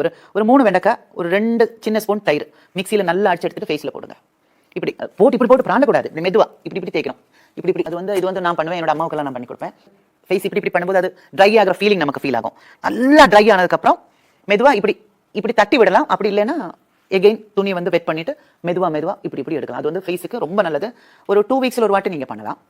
ஒரு ஒரு மூணு வெண்டைக்காய் ஒரு ரெண்டு சின்ன ஸ்பூன் தயிர். மிக்சியில் நல்லா அடிச்சு எடுத்துட்டு ஃபேஸில் போடுங்க. இப்படி போட்டு இப்படி போட்டு பிராண்டக்கூடாது இப்படி மெதுவா இப்படி இப்படி தேய்க்கணும். இப்படி இப்படி அது வந்து இது வந்து நான் பண்ணுவேன். என்னோட அம்மாவுக்கெல்லாம் நான் பண்ணி கொடுப்பேன். ஃபேஸ் இப்படி இப்படி பண்ணும்போது அது ட்ரை ஆகிற ஃபீலிங் நமக்கு ஃபீல் ஆகும். நல்லா ட்ரை ஆனதுக்கப்புறம் மெதுவா இப்படி இப்படி தட்டி விடலாம். அப்படி இல்லைன்னா எகெயின் துணியை வந்து வெட் பண்ணிட்டு மெதுவா மெதுவா இப்படி இப்படி எடுக்கலாம். அது வந்து ஃபேஸுக்கு ரொம்ப நல்லது. ஒரு டூ வீக்ஸில் ஒரு வாட்டி நீங்கள் பண்ணலாம்.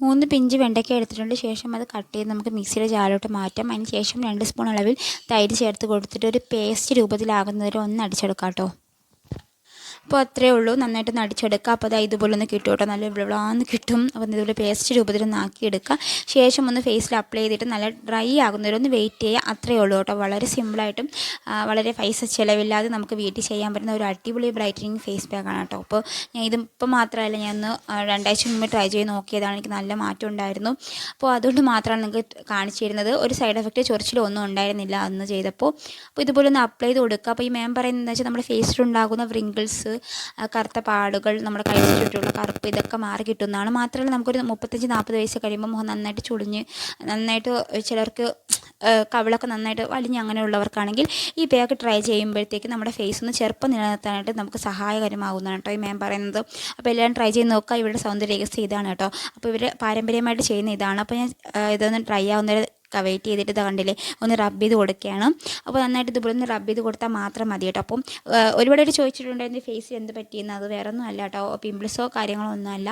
മൂന്ന് പിഞ്ച് വെണ്ടയ്ക്ക എടുത്തിട്ടുണ്ട്. ശേഷം അത് കട്ട് ചെയ്ത് നമുക്ക് മിക്സിയുടെ ജാലോട്ട് മാറ്റാം. അതിന് ശേഷം രണ്ട് സ്പൂൺ അളവിൽ തൈര് ചേർത്ത് കൊടുത്തിട്ട് ഒരു പേസ്റ്റ് രൂപത്തിലാകുന്നവരെ ഒന്ന് അടിച്ചെടുക്കാം കേട്ടോ. അപ്പോൾ അത്രയേ ഉള്ളൂ. നന്നായിട്ട് നടിച്ചെടുക്കുക അപ്പോൾ അത് ഇതുപോലെ ഒന്ന് കിട്ടും കേട്ടോ നല്ല വിളാന്ന് കിട്ടും. അപ്പോൾ ഇതുപോലെ പേസ്റ്റ് രൂപത്തിൽ ഒന്ന് ആക്കിയെടുക്കുക ശേഷം ഒന്ന് ഫേസിൽ അപ്ലൈ ചെയ്തിട്ട് നല്ല ഡ്രൈ ആകുന്നവരെ ഒന്ന് വെയിറ്റ് ചെയ്യുക അത്രയേ ഉള്ളൂ കേട്ടോ. വളരെ സിമ്പിളായിട്ടും വളരെ പൈസ ചിലവില്ലാതെ നമുക്ക് വീട്ടിൽ ചെയ്യാൻ പറ്റുന്ന ഒരു അടിപൊളി ബ്രൈറ്റനിങ് ഫേസ് പാക്കാണ് കേട്ടോ. അപ്പോൾ ഞാൻ ഇതിപ്പോൾ മാത്രമല്ല ഞാൻ ഒന്ന് രണ്ടാഴ്ച മുമ്പ് ട്രൈ ചെയ്ത് നോക്കിയതാണ്. എനിക്ക് നല്ല മാറ്റം ഉണ്ടായിരുന്നു. അപ്പോൾ അതുകൊണ്ട് മാത്രമാണ് നിങ്ങൾക്ക് കാണിച്ചു തരുന്നത്. ഒരു സൈഡ് എഫക്റ്റ് ചൊറിച്ചിലൊന്നും ഉണ്ടായിരുന്നില്ല അന്ന് ചെയ്തപ്പോൾ. അപ്പോൾ ഇതുപോലെ ഒന്ന് അപ്ലൈ ചെയ്ത് കൊടുക്കുക അപ്പോൾ ഈ മാം പറയുന്നത് വെച്ചാൽ നമ്മുടെ ഫേസിലുണ്ടാകുന്ന വ്രിങ്കിൾസ് കറുത്ത പാടുകൾ നമ്മുടെ കൈ ചുറ്റുമുള്ള കറുപ്പ് ഇതൊക്കെ മാറി കിട്ടുന്നതാണ്. മാത്രമല്ല നമുക്കൊരു മുപ്പത്തഞ്ച് നാൽപ്പത് വയസ്സ് കഴിയുമ്പോൾ മുഖം നന്നായിട്ട് ചുളിഞ്ഞ് നന്നായിട്ട് ചിലർക്ക് കവിളൊക്കെ നന്നായിട്ട് വലിഞ്ഞ് അങ്ങനെയുള്ളവർക്കാണെങ്കിൽ ഈ പാക്ക് ട്രൈ ചെയ്യുമ്പോഴത്തേക്ക് നമ്മുടെ ഫേസ് ഒന്ന് ചെറുപ്പം നിലനിർത്താനായിട്ട് നമുക്ക് സഹായകരമാകുന്നതാണ് കേട്ടോ ഈ മാം പറയുന്നത്. അപ്പോൾ എല്ലാവരും ട്രൈ ചെയ്ത് നോക്കുക. ഇവരുടെ സൗന്ദര്യ രഹസ്യം ഇതാണ് കേട്ടോ അപ്പോൾ ഇവർ പാരമ്പര്യമായിട്ട് ചെയ്യുന്ന ഇതാണ്. അപ്പോൾ ഞാൻ ഇതൊന്ന് ട്രൈ ആവുന്നവരെ വെയിറ്റ് ചെയ്തിട്ട് ഇത് കണ്ടില്ലേ? ഒന്ന് റബ്ബ് ചെയ്ത് കൊടുക്കുകയാണ്. അപ്പോൾ നന്നായിട്ട് ഇതുപോലെ ഒന്ന് റബ്ബ് ചെയ്ത് കൊടുത്താൽ മാത്രം മതി കേട്ടോ. അപ്പം ആ, ഒരുപാട് പേര് ചോദിച്ചിട്ടുണ്ടായിരുന്നു ഫേസിൽ എന്ത് പറ്റിയെന്ന്. അത് വേറെ ഒന്നും അല്ല കേട്ടോ പിമ്പിൾസോ കാര്യങ്ങളോ ഒന്നും അല്ല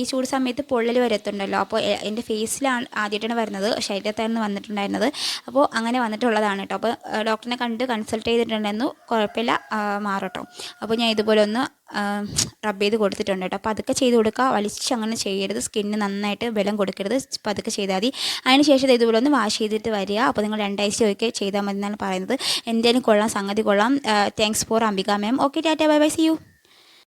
ഈ ചൂട് സമയത്ത് പൊള്ളൽ വരത്തുണ്ടല്ലോ. അപ്പോൾ എന്റെ ഫേസിലാണ് ആദ്യമായിട്ടാണ് വരുന്നത്. ശരീരത്തായിരുന്നു വന്നിട്ടുണ്ടായിരുന്നത്. അപ്പോൾ അങ്ങനെ വന്നിട്ടുള്ളതാണ് കേട്ടോ. അപ്പോൾ ഡോക്ടറിനെ കണ്ട് കൺസൾട്ട് ചെയ്തിട്ടുണ്ടായിരുന്നു കുഴപ്പമില്ല. മാറട്ടോ അപ്പോൾ ഞാൻ ഇതുപോലെ ഒന്ന് റബ്ബ് ചെയ്ത് കൊടുത്തിട്ടുണ്ട് കേട്ടോ. അപ്പോൾ അതൊക്കെ ചെയ്ത് കൊടുക്കുക. വലിച്ച് അങ്ങനെ ചെയ്യരുത്. സ്കിന്നിന് നന്നായിട്ട് ബലം കൊടുക്കരുത്. പതുക്കെ ചെയ്താൽ മതി. അതിന് ശേഷം ഇതുപോലെ ഒന്ന് വാഷ് ചെയ്തിട്ട് വരിക. അപ്പോൾ നിങ്ങൾ രണ്ടാഴ്ച ഒക്കെ ചെയ്താൽ മതി എന്നാണ് പറയുന്നത്. എന്തായാലും കൊള്ളാം. സംഗതി കൊള്ളാം. Thanks for Ambika ma'am okay tata bye bye see you